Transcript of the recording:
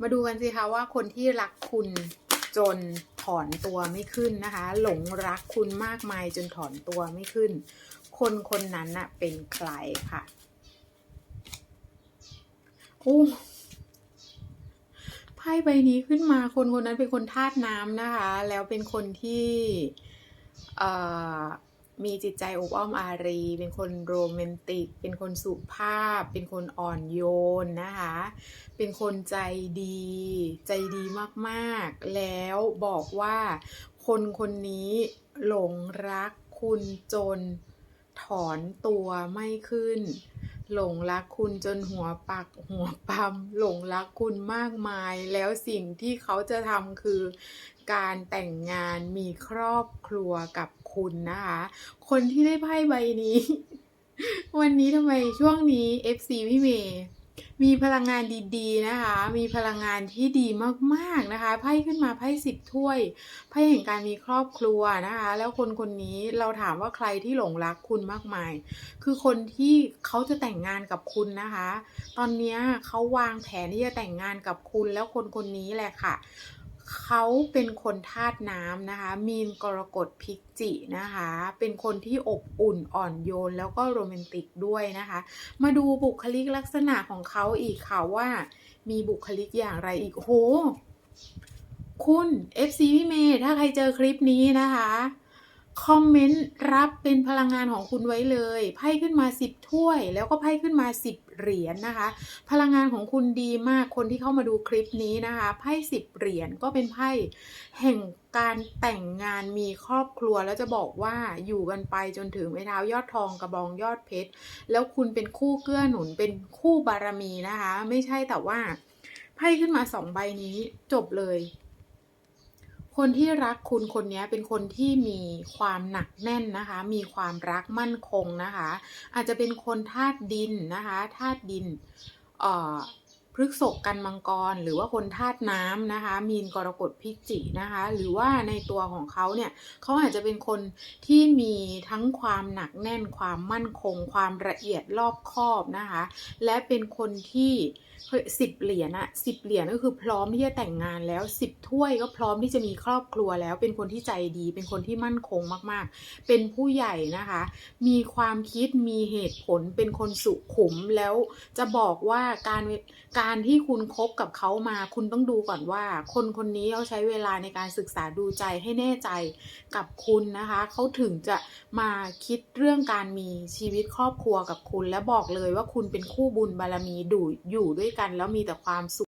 มาดูกันสิคะว่าคนที่รักคุณจนถอนตัวไม่ขึ้นนะคะ หลงรักคุณมากมายจนถอนตัวไม่ขึ้น คนคนนั้นน่ะเป็นใครค่ะอู้ไพ่ใบนี้ขึ้นมาคนคนนั้นเป็นคนธาตุน้ำนะคะ แล้วเป็นคนที่ เอ่อ มีจิตใจอบอ้อมอารี เป็นคนโรแมนติก เป็นคนสุภาพ เป็นคนอ่อนโยนนะคะ เป็นคนใจดี ใจดีมากๆ แล้วบอกว่าคนคนนี้หลงรักคุณจนถอนตัวไม่ขึ้น หลงรักคุณจนหัวปักหัวปั๊มหลงรักคุณมากมาย แล้วสิ่งที่เขาจะทำคือ การแต่งงานมีครอบครัวกับคุณนะคะ คนที่ได้ไพ่ใบนี้ วันนี้ทำไมช่วงนี้ FC พี่เมย์ มีพลังงานดีๆนะคะ มีพลังงานที่ดีมากๆนะคะไพ่ขึ้นมาไพ่สิบถ้วยไพ่แห่งการมีครอบครัวนะคะ แล้วคนคนนี้เราถามว่าใครที่หลงรักคุณมากมาย คือคนที่เขาจะแต่งงานกับคุณนะคะ ตอนนี้เขาวางแผนที่จะแต่งงานกับคุณแล้วคนคนนี้แหละค่ะ เขาเป็นคนธาตุน้ำนะคะ มีนกรกฎพิกจินะคะ เป็นคนที่อบอุ่นอ่อนโยนแล้วก็โรแมนติกด้วยนะคะ มาดูบุคลิกลักษณะของเขาอีกค่ะว่า มีบุคลิกอย่างไรอีกโหคุณ FC พี่เมย์ถ้าใครเจอคลิปนี้นะคะ คอมเมนต์รับเป็นพลังงานของคุณไว้เลยไพ่ขึ้นมา 10 ถ้วย แล้วก็ไพ่ขึ้นมา 10 เหรียญนะคะ พลังงานของคุณดีมากคนที่เข้ามาดูคลิปนี้นะคะไพ่สิบเหรียญก็เป็นไพ่แห่งการแต่งงานมีครอบครัวแล้วจะบอกว่าอยู่กันไปจนถึงไม้เท้ายอดทองกระบองยอดเพชรแล้วคุณเป็นคู่เกื้อหนุนเป็นคู่บารมีนะคะ ไม่ใช่แต่ว่าไพ่ขึ้นมาสองใบนี้จบเลย คนที่รักคุณคนนี้เป็นคนที่มีความหนักแน่นนะคะ มีความรักมั่นคงนะคะ อาจจะเป็นคนธาตุดินนะคะธาตุดิน เอ่อ พฤกษกกันมังกรหรือว่าคนธาตุน้ำนะคะ มีนกรกฎพิจินะคะ หรือว่าในตัวของเขาเนี่ยเขาอาจจะเป็นคนที่มีทั้งความหนักแน่นความมั่นคง ความละเอียดรอบคอบนะคะ และเป็นคนที่สิบเหรียญอะสิบเหรียญก็คือพร้อมที่จะแต่งงานแล้วสิบถ้วยก็พร้อมที่จะมีครอบครัวแล้ว เป็นคนที่ใจดี เป็นคนที่มั่นคงมากๆ เป็นผู้ใหญ่นะคะ มีความคิดมีเหตุผลเป็นคนสุขุมแล้วจะบอกว่าการการที่คุณคบกับเขามา คุณต้องดูก่อนว่า คนคนนี้เขาใช้เวลาในการศึกษาดูใจให้แน่ใจกับคุณนะคะเขาถึงจะมาคิดเรื่องการมีชีวิตครอบครัวกับคุณ และบอกเลยว่าคุณเป็นคู่บุญบารมีดูอยู่ด้วยกัน แล้วมีแต่ความสุข